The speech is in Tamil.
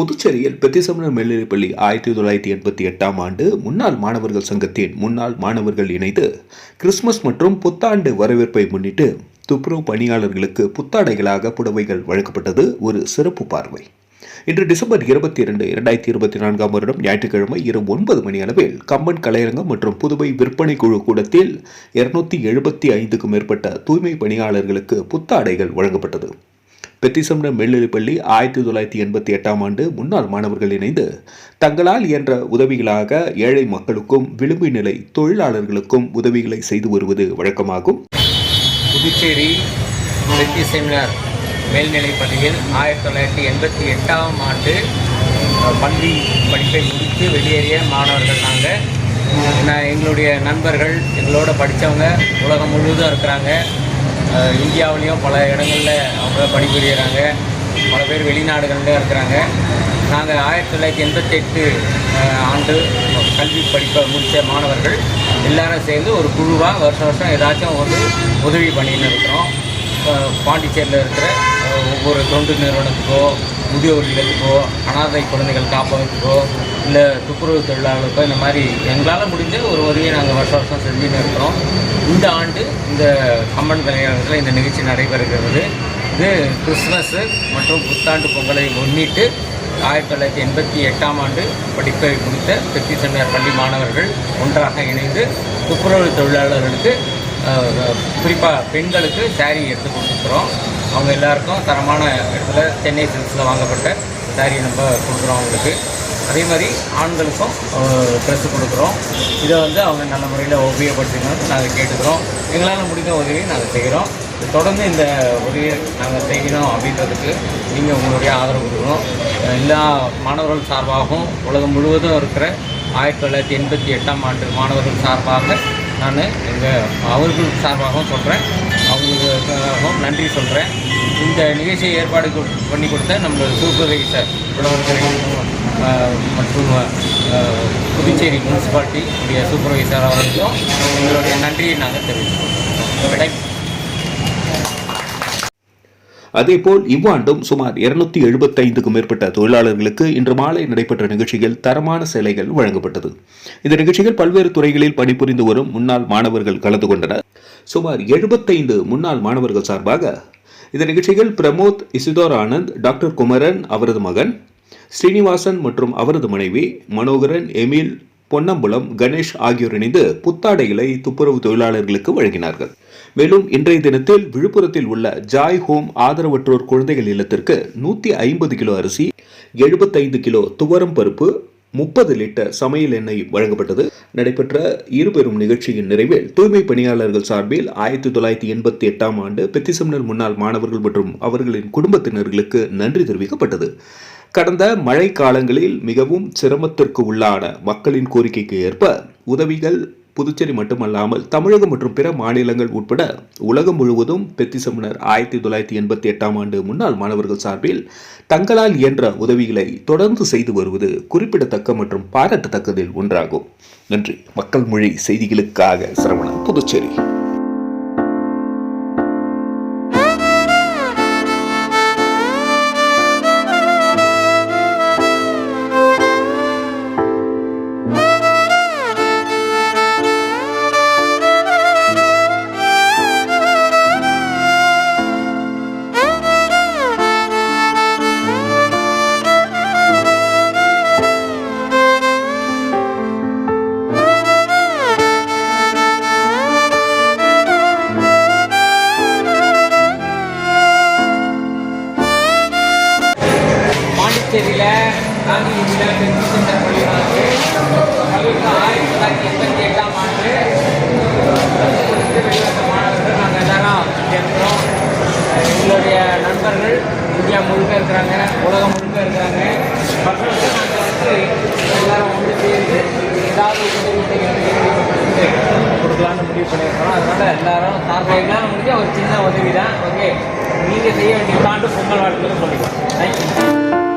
புதுச்சேரியில் பெத்திசமணர் மேல்நிலைப்பள்ளி ஆயிரத்தி தொள்ளாயிரத்தி எண்பத்தி எட்டாம் ஆண்டு முன்னாள் மாணவர்கள் சங்கத்தின் முன்னாள் மாணவர்கள் இணைந்து கிறிஸ்துமஸ் மற்றும் புத்தாண்டு வரவேற்பை முன்னிட்டு துப்புரவு பணியாளர்களுக்கு புத்தாடைகளாக புடவைகள் வழங்கப்பட்டது ஒரு சிறப்பு பார்வை. இன்று டிசம்பர் இருபத்தி இரண்டு இரண்டாயிரத்தி இருபத்தி நான்காம் வருடம் ஞாயிற்றுக்கிழமை இரவு ஒன்பது மணி அளவில் கம்பன் கலையரங்கம் மற்றும் புதுவை விற்பனை குழு கூடத்தில் இருநூத்தி எழுபத்தி ஐந்துக்கும் மேற்பட்ட தூய்மை பணியாளர்களுக்கு புத்தாடைகள் வழங்கப்பட்டது. பெத்திசம்ன மேல்நிலைப்பள்ளி ஆயிரத்தி தொள்ளாயிரத்தி எண்பத்தி எட்டாம் ஆண்டு முன்னாள் மாணவர்கள் இணைந்து தங்களால் இயன்ற உதவிகளாக ஏழை மக்களுக்கும் விளிம்பு நிலை தொழிலாளர்களுக்கும் உதவிகளை செய்து வருவது வழக்கமாகும். புதுச்சேரி வெற்றி செமினார் மேல்நிலைப் பள்ளியில் ஆயிரத்தி தொள்ளாயிரத்தி எண்பத்தி எட்டாம் ஆண்டு பள்ளி படிப்பை முடித்து வெளியேறிய மாணவர்கள் நாங்கள் நான் எங்களுடைய நண்பர்கள் எங்களோட படித்தவங்க உலகம் முழுவதும் இருக்கிறாங்க. இந்தியாவிலையும் பல இடங்களில் அவங்க பணிபுரிகிறாங்க பல பேர் வெளிநாடுகளில் இருக்கிறாங்க. நாங்கள் ஆயிரத்தி தொள்ளாயிரத்தி எண்பத்தெட்டு ஆண்டு கல்வி படிப்பை முடித்த மாணவர்கள் எல்லாரும் சேர்ந்து ஒரு குழுவாக வருஷம் வருஷம் ஏதாச்சும் ஒரு உதவி பண்ணின்னு இருக்கிறோம். பாண்டிச்சேரியில் இருக்கிற ஒவ்வொரு தொண்டு நிறுவனத்துக்கோ முதியோர் இல்லத்துக்கோ அனாதை குழந்தைகள் காப்பகத்துக்கோ இல்லை துப்புரவு தொழிலாளர்களுக்கோ இந்த மாதிரி எங்களால் முடிஞ்ச ஒரு உதவியை நாங்கள் வருஷம் வருஷம் செஞ்சுன்னு இருக்கிறோம். இந்த ஆண்டு இந்த கம்பன் கலையரங்கத்தில் இந்த நிகழ்ச்சி நடைபெறுகிறது. இது கிறிஸ்மஸ் மற்றும் புத்தாண்டு பொங்கலை முன்னிட்டு ஆயிரத்தி தொள்ளாயிரத்தி எண்பத்தி எட்டாம் ஆண்டு படிப்பை முடித்த பெத்தி செமினார் பள்ளி மாணவர்கள் ஒன்றாக இணைந்து துப்புரவு தொழிலாளர்களுக்கு குறிப்பாக பெண்களுக்கு சாரி எடுத்து கொடுத்துருக்குறோம். அவங்க எல்லாருக்கும் தரமான இடத்துல சென்னை சில்க்ஸில் வாங்கப்பட்ட saree நம்ம கொடுக்குறோம் அவங்களுக்கு. அதே மாதிரி ஆண்களுக்கும் ட்ரெஸ்ஸு கொடுக்குறோம். இதை வந்து அவங்க நல்ல முறையில் உபயோகப்படுத்திக்கணும்னு நாங்கள் கேட்டுக்கிறோம். எங்களால் முடிந்த உதவியை நாங்கள் செய்கிறோம். தொடர்ந்து இந்த உதவியை நாங்கள் செய்யணும் அப்படின்றதுக்கு நீங்கள் உங்களுடைய ஆதரவு கொடுக்கணும். எல்லா மாணவர்கள் சார்பாகவும் உலகம் முழுவதும் இருக்கிற ஆயிரத்தி தொள்ளாயிரத்தி எண்பத்தி எட்டாம் ஆண்டு மாணவர்கள் சார்பாக நான் எங்கள் அவர்கள் சார்பாகவும் சொல்கிறேன் அவங்களுக்காகவும் நன்றி சொல்கிறேன் இந்த நிகழ்ச்சியை ஏற்பாடு பண்ணி கொடுத்த நம்ம சூப்பர்வைசர் புலவர்களை மற்றும் புதுச்சேரி முனிசிபாலிட்டி உடைய சூப்பர்வைசர் அவர்களுக்கும் எங்களுடைய நன்றியை நாங்கள் தெரிவித்துக்கிறோம் தேங்க்யூ அதேபோல் இவ்வாண்டும் சுமார் இருநூத்தி எழுபத்தைந்துக்கும் மேற்பட்ட தொழிலாளர்களுக்கு இன்று மாலை நடைபெற்ற நிகழ்ச்சியில் தரமான சேலைகள் வழங்கப்பட்டது. இந்த நிகழ்ச்சியில் பல்வேறு துறைகளில் பணிபுரிந்து வரும் முன்னாள் மாணவர்கள் கலந்து கொண்டனர். சுமார் எழுபத்தைந்து முன்னாள் மாணவர்கள் சார்பாக இந்த நிகழ்ச்சியில் பிரமோத் இசுதோர் ஆனந்த் டாக்டர் குமரன் அவரது மகன் ஸ்ரீனிவாசன் மற்றும் அவரது மனைவி மனோகரன் எமில் பொன்னம்புலம் கணேஷ் ஆகியோர் இணைந்து புத்தாடைகளை துப்புரவு தொழிலாளர்களுக்கு வழங்கினார்கள். மேலும் இன்றைய தினத்தில் விழுப்புரத்தில் உள்ள ஜாய் ஹோம் ஆதரவற்றோர் குழந்தைகள் இல்லத்திற்கு நூத்தி ஐம்பது கிலோ அரிசி எழுபத்தைந்து கிலோ துவரம் பருப்பு முப்பது லிட்டர் சமையல் எண்ணெய் வழங்கப்பட்டது. நடைபெற்ற இருபெரும் நிகழ்ச்சியின் நிறைவில் தூய்மை பணியாளர்கள் சார்பில் ஆயிரத்தி தொள்ளாயிரத்தி எண்பத்தி எட்டாம் ஆண்டு பெத்திசம்னல் முன்னாள் மாணவர்கள் மற்றும் அவர்களின் குடும்பத்தினர்களுக்கு நன்றி தெரிவிக்கப்பட்டது. கடந்த மழை காலங்களில் மிகவும் சிரமத்திற்கு உள்ளான மக்களின் கோரிக்கைக்கு ஏற்ப உதவிகள் புதுச்சேரி மட்டுமல்லாமல் தமிழகம் மற்றும் பிற மாநிலங்கள் உட்பட உலகம் முழுவதும் பெத்திசமுனர் ஆயிரத்தி தொள்ளாயிரத்தி எண்பத்தி எட்டாம் ஆண்டு முன்னாள் மாணவர்கள் சார்பில் தங்களால் இயன்ற உதவிகளை தொடர்ந்து செய்து வருவது குறிப்பிடத்தக்க மற்றும் பாராட்டத்தக்கதில் ஒன்றாகும். நன்றி. மக்கள் மொழி செய்திகளுக்காக சரவணன் புதுச்சேரி. பாண்டிச்சேரியில் காந்தி வீதியில் பெருமை சென்ற பள்ளி வந்து ஆயிரத்தி தொள்ளாயிரத்தி எண்பத்தி எட்டாம் ஆண்டு மாணவர்கள் நாங்கள் எல்லாரும் இருக்கிறோம் எங்களுடைய நண்பர்கள் இந்தியா முழுக்க இருக்கிறாங்க உலகம் முழுக்க இருக்கிறாங்க. மக்களுக்கு நாங்கள் வந்து எல்லாரும் ஒன்று சேர்ந்து ஏதாவது உதவி செய்யணும் கொடுக்கலான்னு முடிவு பண்ணியிருக்கிறோம். அதனால் எல்லாரும் சார்பாக எங்களால் முடிஞ்ச ஒரு சின்ன உதவி தான் ஓகே நீங்கள் செய்ய வேண்டிய ஆண்டு பொங்கல் வாழ்க்கையில் சொல்லிக்கலாம். தேங்க்யூ